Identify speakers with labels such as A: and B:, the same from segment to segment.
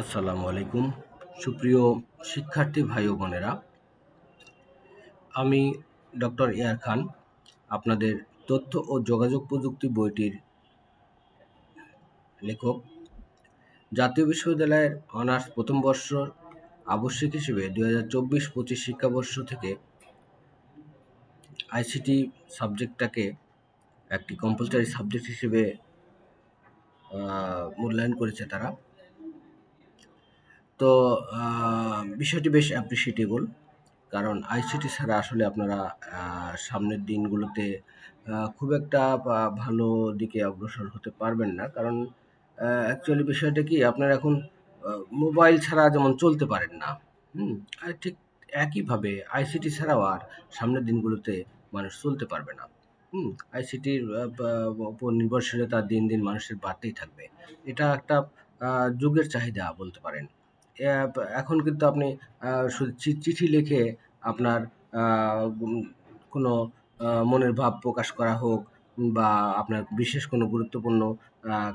A: আসসালামু আলাইকুম। সুপ্রিয় শিক্ষার্থী ভাই ও বোনেরা, আমি ডক্টর এয়ার খান। আপনাদের তথ্য ও যোগাযোগ প্রযুক্তি বইটির লেখক। জাতীয় বিশ্ববিদ্যালয়ের অনার্স প্রথম বর্ষ আবশ্যিক হিসেবে দুই হাজার চব্বিশ পঁচিশ শিক্ষাবর্ষ থেকে আইসিটি সাবজেক্টটাকে একটি কম্পালসারি সাবজেক্ট হিসেবে মূল্যায়ন করেছে তারা। তো বিষয়টি বেশ অ্যাপ্রিসিয়েটেবল কারণ আইসিটি ছাড়া আসলে আপনারা সামনের দিনগুলোতে খুব একটা ভালো দিকে অগ্রসর হতে পারবেন না। কারণ অ্যাকচুয়ালি বিষয়টা কি, আপনারা এখন মোবাইল ছাড়া যেমন চলতে পারেন না, হুম ঠিক একইভাবে আইসিটি ছাড়াও আর সামনের দিনগুলোতে মানুষ চলতে পারবে না, হুম আইসিটির উপর নির্ভরশীলতা দিন দিন মানুষের বাড়তেই থাকবে। এটা একটা যুগের চাহিদা বলতে পারেন। এখন কিন্তু আপনি চিঠি লিখে আপনার কোনো মনের ভাব প্রকাশ করা হোক বা আপনার বিশেষ কোনো গুরুত্বপূর্ণ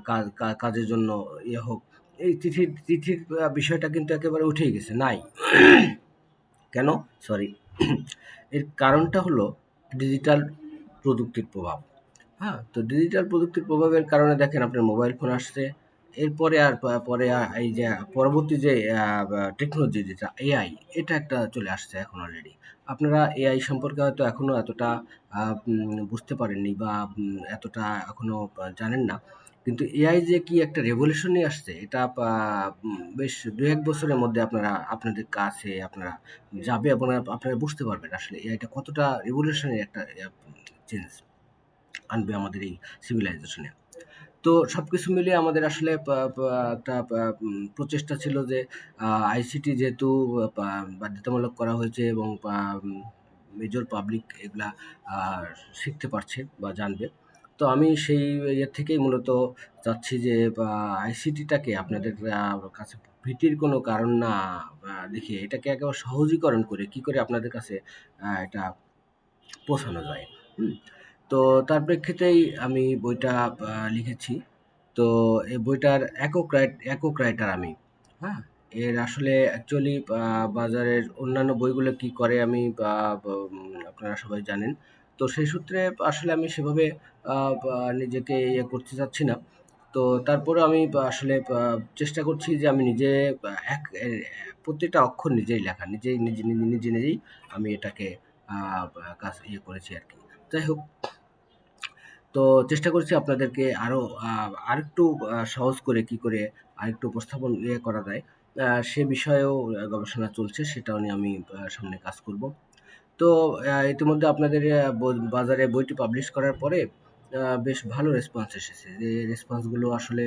A: কাজ কাজের জন্য ইয়ে হোক, এই চিঠির চিঠির বিষয়টা কিন্তু একেবারে উঠেই গেছে, নাই। কেন? সরি এর কারণটা হলো ডিজিটাল প্রযুক্তির প্রভাব। হ্যাঁ তো ডিজিটাল প্রযুক্তির প্রভাবের কারণে দেখেন আপনার মোবাইল ফোন আসছে এরপরে আর পরে এই যে পরবর্তী যে টেকনোলজি যেটা এআই এটা একটা চলে আসছে এখন অলরেডি আপনারা এআই সম্পর্কে হয়তো এখনও এতটা বুঝতে পারেননি বা এতটা এখনও জানেন না। কিন্তু এআই যে কি একটা রেভলিউশন নিয়ে আসছে, এটা বেশ দু এক বছরের মধ্যে আপনারা, আপনাদের কাছে আপনারা যাবে আপনারা আপনারা বুঝতে পারবেন আসলে এআইটা কতটা রেভলিউশনের একটা চেঞ্জ আনবে আমাদের এই সিভিলাইজেশনে তো সব কিছু মিলিয়ে আমাদের আসলে একটা প্রচেষ্টা ছিল যে আইসিটি যেহেতু বাধ্যতামূলক করা হয়েছে এবং মেজর পাবলিক এগুলা শিখতে পারছে বা জানবে। তো আমি সেই ইয়ে থেকেই মূলত চাচ্ছি যে আইসিটিটাকে আপনাদের কাছে ভীতির কোনো কারণ না দেখে এটাকে একেবারে সহজীকরণ করে কি করে আপনাদের কাছে এটা পৌঁছানো যায়। হুম? তো তার প্রেক্ষিতেই আমি বইটা লিখেছি। তো এই বইটার একক রাইট, একক রাইটার আমি। হ্যাঁ? এর আসলে অ্যাকচুয়ালি বাজারের অন্যান্য বইগুলো কি করে আমি আপনারা সবাই জানেন। তো সেই সূত্রে আসলে আমি সেভাবে নিজেকে ইয়ে করতে চাচ্ছি না। তো তারপরে আমি আসলে চেষ্টা করছি যে আমি নিজে এক প্রত্যেকটা অক্ষর নিজেই লেখা, নিজেই, নিজে নিজে নিজেই আমি এটাকে কাজ ইয়ে করেছি আর কি। যাই হোক তো চেষ্টা করছি আপনাদেরকে আরও আরেকটু সহজ করে কি করে আরেকটু উপস্থাপন ইয়ে করা যায়। সে বিষয়েও গবেষণা চলছে, সেটাও নিয়ে আমি সামনে কাজ করব। তো ইতিমধ্যে আপনাদের বাজারে বইটি পাবলিশ করার পরে বেশ ভালো রেসপন্স এসেছে। যে রেসপন্সগুলো আসলে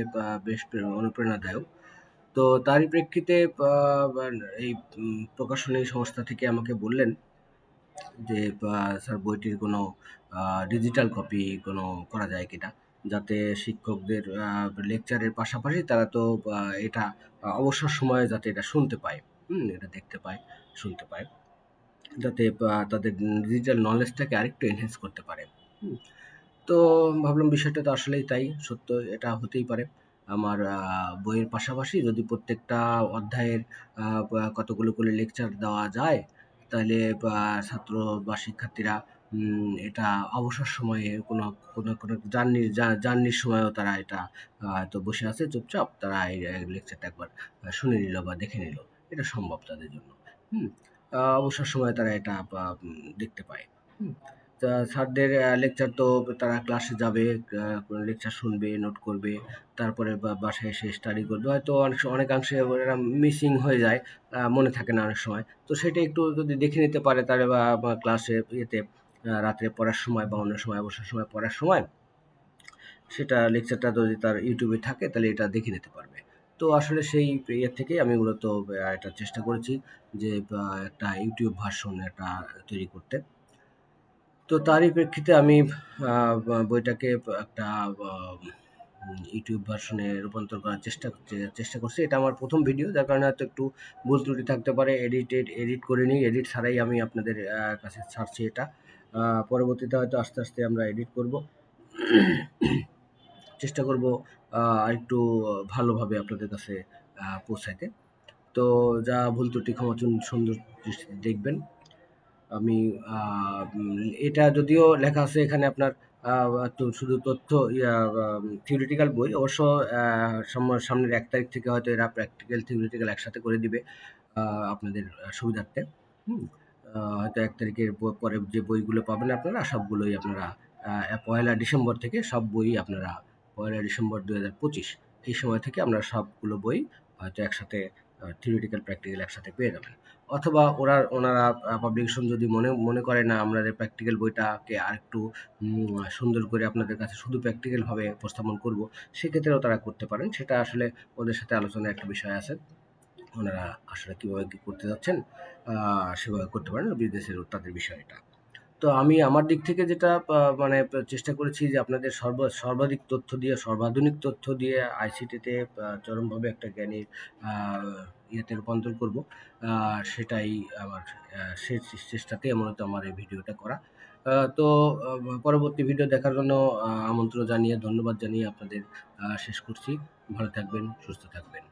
A: বেশ অনুপ্রেরণাদায়ক। তো তারই প্রেক্ষিতে এই প্রকাশনী সংস্থা থেকে আমাকে বললেন যে স্যার বইটির কোনো ডিজিটাল কপি কোনো করা যায় কিনা? যাতে শিক্ষকদের লেকচারের পাশাপাশি তারা তো এটা অবসর সময়ে যাতে এটা শুনতে পায়। হুম, এটা দেখতে পায়, শুনতে পায়। যাতে তাদের ডিজিটাল নলেজটাকে আরেকটু এনহেন্স করতে পারে। তো ভাবলাম বিষয়টা তো আসলেই তাই, সত্য এটা হতেই পারে। আমার বইয়ের পাশাপাশি যদি প্রত্যেকটা অধ্যায়ের কতগুলো করে লেকচার দেওয়া যায় তাহলে ছাত্র বা শিক্ষার্থীরা এটা অবসর সময়ে কোনো কোনো কোনো জার্নির জার্নির সময়ও তারা এটা হয়তো বসে আছে, চুপচাপ তারা এই লেকচারটা একবার শুনে নিল বা দেখে নিল। এটা সম্ভব তাদের জন্য। হুম অবসর সময়ে তারা এটা দেখতে পায়। হুম। স্যারদের লেকচার তো তারা ক্লাসে যাবে লেকচার শুনবে নোট করবে, তারপরে বাসায় এসে স্টাডি করবে। হয়তো অনেক, অনেকাংশে এরা মিসিং হয়ে যায় মনে থাকে না অনেক সময়। তো সেটা একটু যদি দেখে নিতে পারে তাহলে বা ক্লাসে ইয়েতে রাত্রে পড়ার সময় বা অন্য সময় অবসর সময়, পড়ার সময়, সেটা লেকচারটা যদি তার ইউটিউবে থাকে তাহলে এটা দেখে নিতে পারবে। তো আসলে সেই ইয়ে থেকেই আমি মূলত এটা চেষ্টা করেছি যে একটা ইউটিউব ভার্সন একটা তৈরি করতে। তো তারই প্রেক্ষিতে আমি বইটাকে একটা ইউটিউব ভার্সনে রূপান্তর করার চেষ্টা চেষ্টা করছি। এটা আমার প্রথম ভিডিও, যার কারণে হয়তো একটু ভুল ত্রুটি থাকতে পারে। এডিটেড এডিট করে নিই এডিট ছাড়াই আমি আপনাদের কাছে ছাড়ছি এটা। পরবর্তীতে হয়তো আস্তে আস্তে আমরা এডিট করব। চেষ্টা করব আরেকটু ভালোভাবে আপনাদের কাছে পৌঁছাইতে। তো যা ভুল ত্রুটি ক্ষমাচুন সুন্দর দৃষ্টিতে দেখবেন। আমি এটা যদিও লেখা আছে এখানে আপনার শুধু তথ্য থিওরিটিক্যাল বই। অবশ্য সাম সামনের এক তারিখ থেকে হয়তো এরা প্র্যাকটিক্যাল, থিওরিটিক্যাল একসাথে করে দিবে আপনাদের সুবিধার্থে। হয়তো এক তারিখের পরে যে বইগুলো পাবেন আপনারা সবগুলোই আপনারা পয়লা ডিসেম্বর থেকে সব বই আপনারা পয়লা ডিসেম্বর ২০২৫ এই সময় থেকে আপনারা সবগুলো বই হয়তো একসাথে থিওরিটিক্যাল, প্র্যাকটিক্যাল একসাথে পেয়ে যাবেন। অথবা ওরা ওনারা পাবলিকেশন যদি মনে মনে করে না আমাদের প্র্যাকটিক্যাল বইটাকে আরেকটু উম সুন্দর করে আপনাদের কাছে শুধু প্র্যাকটিক্যালভাবে উপস্থাপন করব, সেক্ষেত্রেও তারা করতে পারেন। সেটা আসলে ওদের সাথে আলোচনার একটা বিষয় আছে। ওনারা আসলে কীভাবে কী করতে যাচ্ছেন সেভাবে করতে পারেন। বিজনেসের তাদের বিষয় এটা। তো আমি আমার দিক থেকে যেটা মানে চেষ্টা করেছি যে আপনাদের সর্ব সর্বাধিক তথ্য দিয়ে সর্বাধুনিক তথ্য দিয়ে আইসিটিতে চরমভাবে একটা জ্ঞানের ইয়েতে রূপান্তর করব। সেটাই আমার সে চেষ্টাতেই মূলত আমার এই ভিডিওটা করা। তো পরবর্তী ভিডিও দেখার জন্য আমন্ত্রণ জানিয়ে ধন্যবাদ জানিয়ে আপনাদের শেষ করছি। ভালো থাকবেন, সুস্থ থাকবেন।